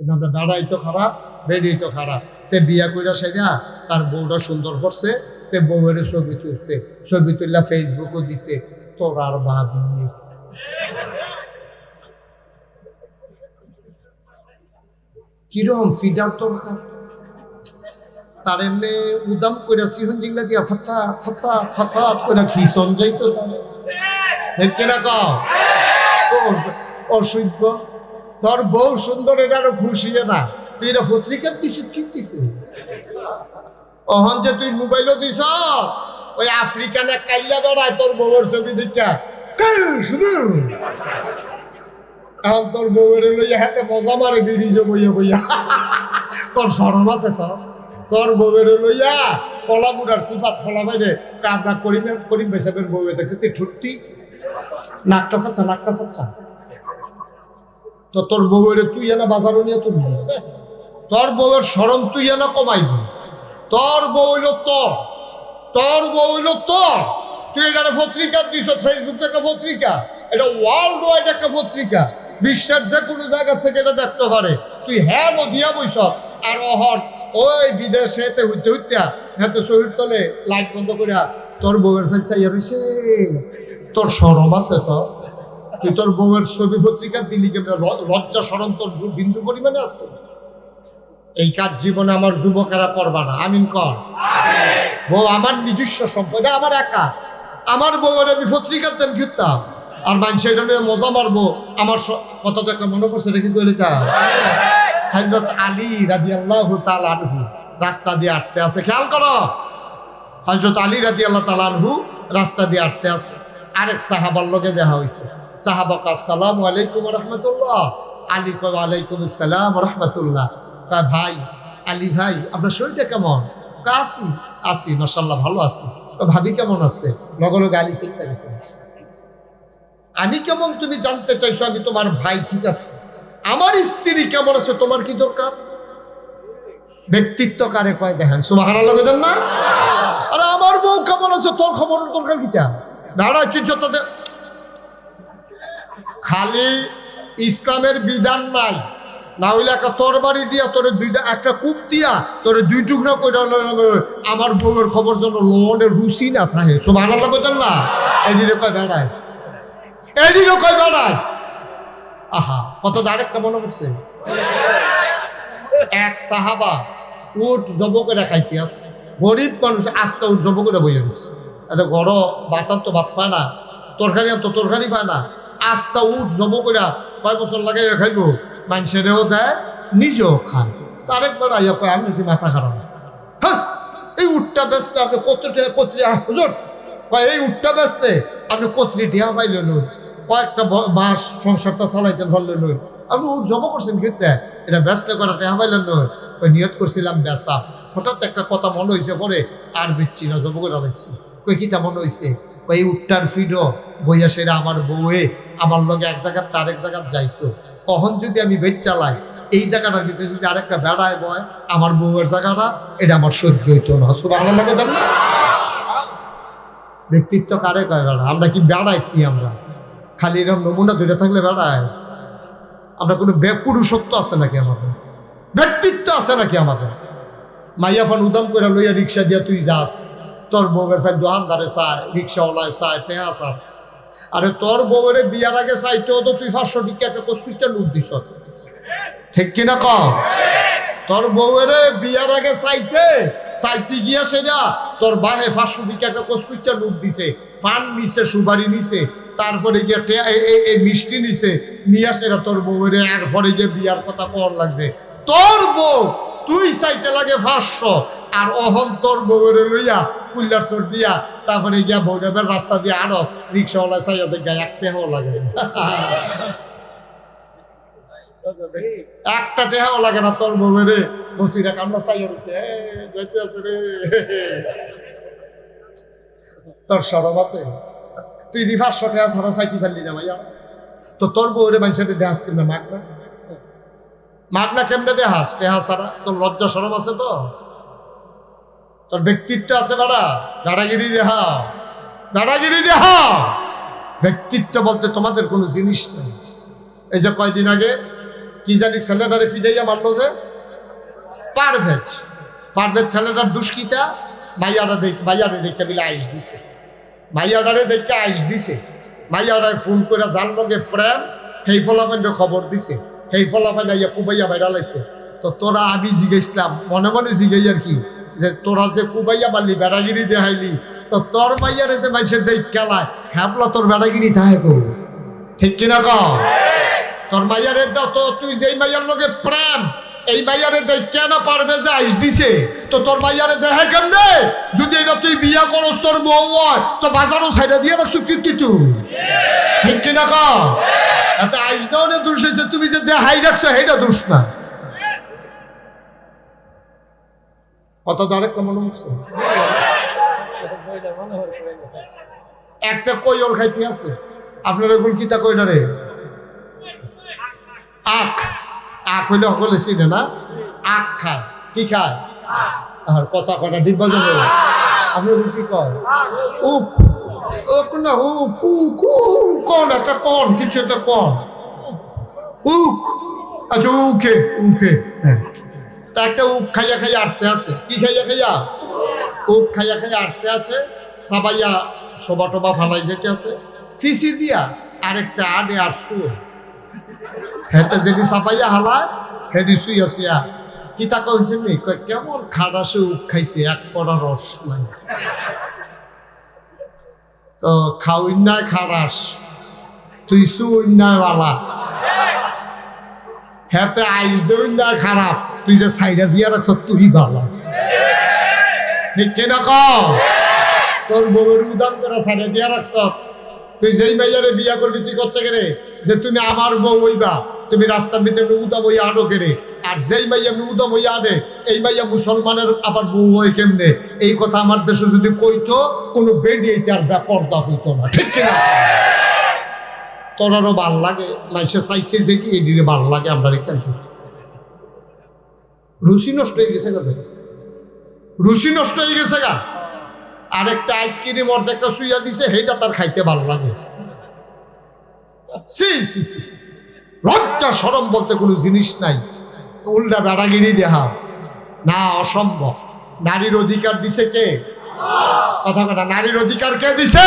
কিন্তু আমরা দাঁড়াই তো খারাপ বেড়ি তো খারাপ। তে বিয়া কইরা সেটা তার বউটা সুন্দর করছে সে বউয়ের ছবি তুলছে ছবি তুললা ফেসবুকও দিছে তোর আর ভাবি কিরম ফিডার দরকার তার এমনি উদাম কইরা সিহন জিংলা দিয়া ফাতা ফাতা ফাতা কইরা খিসন যাইতো তারে। দেখতে না কও? অসভ্য। তোর বউ সুন্দর, এটা আরও খুশি না। তুই এটা পত্রিকা দিস কি দিস অহন যে তুই মোবাইলও দিস ওই আফ্রিকা আফ্রিকানে কাইলা বেড়ায় তোর বউয়ের ছবি দেখা। শুধু। এখন তোর বউয়ের লইয়া হাতে মজা মারে বিরিজে বইয়া বইয়া। তোর সরম আছে তোর তোর বউয়ের লইয়া কলা বুড়ার সিফাত ফলা বাইরে কাদা করিমের করিম বেসাবের বউয়ে দেখছে, তুই ঠুট্টি। নাকটা সাচ্ছা নাকটা সাচ্ছা তো তোর বউয়ের তুই এনা বাজারও নিয়ে তুমি তোর বউয়ের সরম তুই এনা কমাইবি। তোর বউ হইল তোর। তোর বউ হইল তোর। তুই এটা পত্রিকা দিস ফেসবুক একটা পত্রিকা। এটা ওয়ার্ল্ড ওয়াইড একটা পত্রিকা। বিশ্বের যে কোনো জায়গা থেকে এটা দেখতে পারে। তুই হ্যাঁ দিয়া বইস আর অহর ওই বিদেশে হেতে হইতে হইতে হেতে শহীদ তলে লাইট বন্ধ করিয়া তোর বউয়ের ফেল চাইয়া রইছে। তোর সরম আছে তো? বউয়ের ছবি পত্রিকা লজ্জা বিন্দু পরিমাণে আছে। এই কাজ জীবনে আমার যুবকেরা করবা না। আমিন কর। বউ আমার নিজস্ব সম্পদ, আমার একা। আমার বউয়ের আমি পত্রিকার দাম ঘুরতাম আর মানুষ এটা নিয়ে মজা মারবো। আমার কথা তো একটা মনে পড়ছে রেখে কইলে তা? হজরত আলী রাজি আল্লাহ তালানহু রাস্তা দিয়ে আটতে আছে। খেয়াল করো। হজরত আলী রাজি আল্লাহ তালানহু রাস্তা দিয়ে আটতে আছে। আরেক সাহাবার লগে দেখা হয়েছে সাহাবাক আসসালাম আলাইকুম রহমতুল্লাহ। আলী কয় আলাইকুম আসসালাম রহমতুল্লাহ। কয়, ভাই, আলী ভাই, আপনার শরীরটা কেমন? আছি আছি মাসাল্লাহ ভালো আছি। তো ভাবি কেমন আছে? লগে লগে আলী চিন্তা গেছে। আমি কেমন তুমি জানতে চাইছো, আমি তোমার ভাই, ঠিক আছে। আমার স্ত্রী কেমন আছে, তোমার কি দরকার? ব্যক্তিত্ব কারে কয়, দেখেন সুবাহান না? আরে, আমার বউ কেমন আছে, তোর খবর দরকার কিটা দাঁড়া চিন্তা খালি ইসলামের বিধান নাই। না হইলে একটা তরবারি দিয়া তোরে দুইটা একটা কূপ দিয়া তোরে দুই টুকরা করে আমার বউয়ের খবর জন্য লোনের রুচি না থাকে। সব আনালা কইতেন না? এদিকে কয় বেড়ায়। এদিকে কয় বেড়ায়। আহা কত আরেকটা মনে করছে এক সাহাবা উঠ জব করে খাইতে আছে গরিব মানুষ আস্তে উঠ জব করে বইয়ে দিচ্ছে এত গড় বাতার তো ভাত পায় না। তরকারি তো তরকারি পায় না। আস্তা উঠ, জব করে কয় বছর লাগাই খাইব? মানুষেরও দেয়, নিজেও খায়। তার একবার আইয়া কয়, আমি কি মাথা খারাপ হ্যাঁ এই উঠটা বেচতে আপনি কত কত্রি হুজুর, কয়, এই উঠটা বেচতে আপনি কত্রি টিয়া পাইলেন কয়েকটা মাস সংসারটা চালাইতেন ভাবলেন আপনি উঠ জমা করছেন কিন্তু এটা ব্যস্ত করা টেহা পাইলেন ওই? নিয়ত করছিলাম বেচা। হঠাৎ একটা কথা মনে হয়েছে পরে, আর বেচছি না জমা করে আলাইছি কই কিটা মনে হয়েছে কই উঠটার ফিডো বইয়া সেরা আমার বউয়ে আমার লগে এক জায়গার তার এক জায়গার যাইতো। কখন যদি আমি বেচ চালাই, এই জায়গাটার ভিতরে যদি আরেকটা বেড়ায় বয়, আমার বউয়ের জায়গাটা, এটা আমার সহ্য হইতো না। শুধু আমার লাগে দেন না ব্যক্তিত্ব কারে কয় বেড়া আমরা কি বেড়াই কি আমরা? খালি এরকম নমুনা ধরে থাকলে বেড়ায়? আমরা কোনো বেপুরুষত্ব আছে নাকি আমাদের? ব্যক্তিত্ব আছে নাকি আমাদের? মাইয়াফান উদাম করে লইয়া রিক্সা দিয়া তুই যাস। তোর বউয়ের ফের দোকানদারে চায়, রিক্সাওয়ালায় চায় টেহা চায়। আরে তোর বউয়ের বিয়ার আগে চাইতেও তো তুই পাঁচশো টিকা একটা কস্তুরটা লুট দিস। ঠিক কিনা কম তোর বউয়ের বিয়ার আগে চাইতে চাইতে গিয়া সেটা তোর বাহে পাঁচশো টিকা একটা কস্তুরটা লুট দিছে। ফান নিছে সুবারি নিছে, তারপরে গিয়ে এই মিষ্টি নিছে, নিয়ে সেটা তোর বউয়ের, এরপরে গিয়ে বিয়ার কথা কর লাগছে। তোর বউ, তুই চাইতে লাগে পাঁচশো। আর অহন তোর বউয়ের লইয়া, কুল্লার চোর দিয়া, তারপরে গিয়া বৌডাবের রাস্তা দিয়ে আনস রিক্সাওয়ালা ওদের গায়ে এক টেহাও লাগে একটা টেহাও লাগে না তোর বউয়ের। বসিরা কান্না চাই রয়েছে রে। তোর সরব আছে? তুই দি পাঁচশো টাকা ছাড়া চাইতে ফেললি না ভাইয়া। তো তোর বউরে মানুষের দেহাস কিনবে মাগ না না কেমনে দেহাস? টেহা ছাড়া? তোর লজ্জা সরম আছে তো? তোর ব্যক্তিত্ব আছে বাড়া দাদাগিরি দেহা দাদাগিরি দেহা ব্যক্তিত্ব বলতে তোমাদের কোনো জিনিস নেই। এই যে কয়দিন আগে, কি জানি ছেলেটারে ফিরাইয়া মারলো যে, পারভেজ। পারভেজ ছেলেটার দুষ্কিতা মাইয়ারা দেখ, মাইয়ারে দেখে বিলে আইস দিছে। মাইয়াডারে দেখে আইস দিছে। মাইয়াডায় ফোন করে জাল লগে প্রেম, সেই ফলাফেন্ডে খবর দিছে। সেই ফলাফেন্ডে ইয়া কুবাইয়া বাইরা লাইছে তো তোরা আমি জিজ্ঞেসলাম, মনে মনে জিজ্ঞাই আর কি? যে তোরা যে কুবাইয়া মারলি, বেড়াগিরি দেখাইলি, তো তোর মাইয়ারে যে মানুষের দেখ খেলায় হ্যাপলা তোর বেড়াগিরি তাহে করব। ঠিক কিনা কও তোর মাইয়ারে দাও, তো তুই যেই মাইয়ার লগে প্রেম এই মাইয়ারে দেখ কেন পারবে যে আইস দিছে? তো তোর মাইয়ারে দেখে কেমনে? যদি এটা তুই বিয়া করস, তোর বউ হয়, তো বাজারও সাইডা দিয়ে রাখছো কীর্তি তুই। ঠিক কিনা ক? এত আইস দাও না, দোষ তুমি যে দেহাই রাখছো, সেইটা দোষ না। অত ডাইরেক্ট কেমন হচ্ছে। একটা কইল খাইতে আছে। আপনার এগুলো কিতা কইলা রে? আখ। আখ হইলে সকলে চিনে না? আখ খায়। কি খায়? আর কথা কটা ডিব্বা যাবে আপনি কি কয়? উক উক না উক উক কোন, একটা কোন, কিছু একটা কোন। উক আচ্ছা উকে উকে হ্যাঁ। তা একটা উক খাইয়া খাইয়া আটতে আছে। কি খাইয়া খাইয়া? উক খাইয়া খাইয়া আটতে আছে। সাবাইয়া সোবা টোবা ফালাই যেতে আছে। ফিসি দিয়া আরেকটা আডে আর শুয়ে। হেতে যেটি সাপাইয়া হালায় হেডি শুই আসিয়া কিতা কইছেন নি কেমন খাড়াসে উক খাইছে, এক পড়া রস নাই। তো খাউইন্যায় খারাস, তুই সুইন্যায় বালা। হেতে আইস দেউন্যায় খারাপ। তুই যে সাইডা দিয়া রাখছ তুই ভালো। কেনা তোর বউয়ের উদান করে সাইডা দিয়া রাখছ। তুই যেই মাইয়ারে বিয়া করবি, তুই করছে কেরে যে তুমি আমার বউ হইবা, তুমি রাস্তার ভিতরে উদাম হইয়া আনো কেরে আর যেই মাইয়া উদাম হইয়া আনে, এই মাইয়া মুসলমানের আবার বউ হয় কেমনে? এই কথা আমার দেশে যদি কইতো, কোনো বেডি এইতে আর ব্যাপারটা হইতো না। ঠিক কিনা তোর আরও ভালো লাগে? মানুষে চাইছে যে কি, এই দিনে ভালো লাগে, আমরা কেন রুচি নষ্ট হয়ে গেছে গা। রুচি নষ্ট হয়ে গেছে গা। আরেকটা আইসক্রিম অর্ধেকটা সুইয়া দিছে, সেইটা তার খাইতে ভালো লাগে। লজ্জা সরম বলতে কোনো জিনিস নাই। উল্টা বেড়াগিরি দেহা না, অসম্ভব। নারীর অধিকার দিছে কে? কথা কথা নারীর অধিকার কে দিছে?